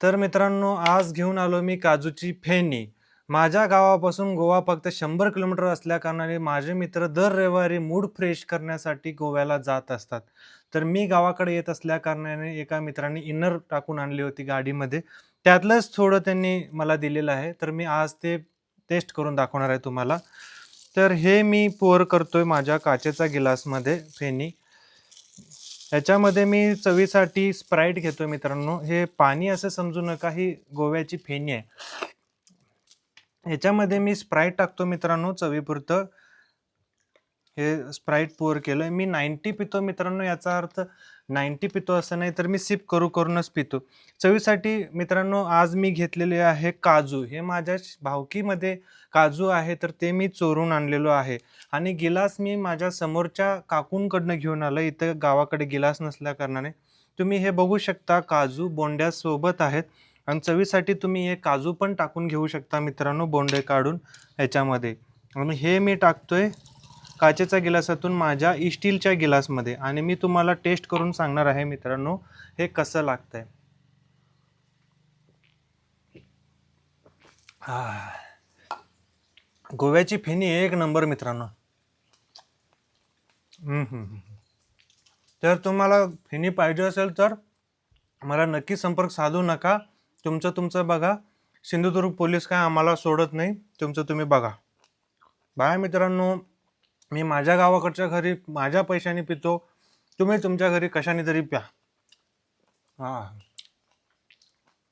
तर मित्रांनो आज घेऊन आलो मी काजूची फेणी. माझ्या गावापासून गोवा फक्त शंभर किलोमीटर असल्याकारणाने माझे मित्र दर रविवारी मूड फ्रेश करण्यासाठी गोव्याला जात असतात. तर मी गावाकडे येत असल्याकारणाने एका मित्राने इनर टाकून आणली होती गाडीमध्ये. त्यातलंच थोडं त्यांनी मला दिलेलं आहे. तर मी आज ते टेस्ट करून दाखवणार आहे तुम्हाला. तर हे मी पोअर करतोय माझ्या काचेचा गिलासमध्ये फेणी. ह्याच्यामध्ये मी चवीसाठी स्प्राईट घेतो मित्रांनो. हे पाणी असं समजू नका ही गोव्याची फेणी आहे. ह्याच्यामध्ये मी स्प्राईट टाकतो मित्रांनो चवीपुरतं. हे स्प्राईट पोर केलं मी नाईन्टी पितो मित्रांनो याचा अर्थ नाईन्टी पितो असं नाही तर मी सिप करू करूनच पितो. चवीसाठी मित्रांनो आज मी घेतलेले आहे काजू. हे माझ्या भावकीमध्ये काजू आहे तर ते मी चोरून आणलेलो आहे. आणि गिलास मी माझ्या समोरच्या काकूंकडनं घेऊन आलो इथं गावाकडे गिलास नसल्या कारणाने. तुम्ही हे बघू शकता काजू बोंड्या सोबत आहेत. आणि चवीसाठी तुम्ही हे काजू पण टाकून घेऊ शकता मित्रांनो बोंडे काढून ह्याच्यामध्ये आणि हे मी टाकतोय. काचेच्या गिलासातून माझ्या स्टीलच्या गिलासमध्ये. आणि मी तुम्हाला टेस्ट करून सांगणार आहे मित्रांनो हे कसं लागतंय. आह. गोव्याची फेणी एक नंबर मित्रांनो. तर तुम्हाला फेणी पाहिजे असेल तर मला नक्की संपर्क साधू नका. तुमचं तुमचं बघा. सिंधुदुर्ग पोलीस काय आम्हाला सोडत नाही. तुमचं तुम्ही बघा. बाय मित्रांनो. मी माझ्या गावाकडच्या घरी माझ्या पैशाने पितो. तुम्ही तुमच्या घरी कशाने तरी प्या. हां.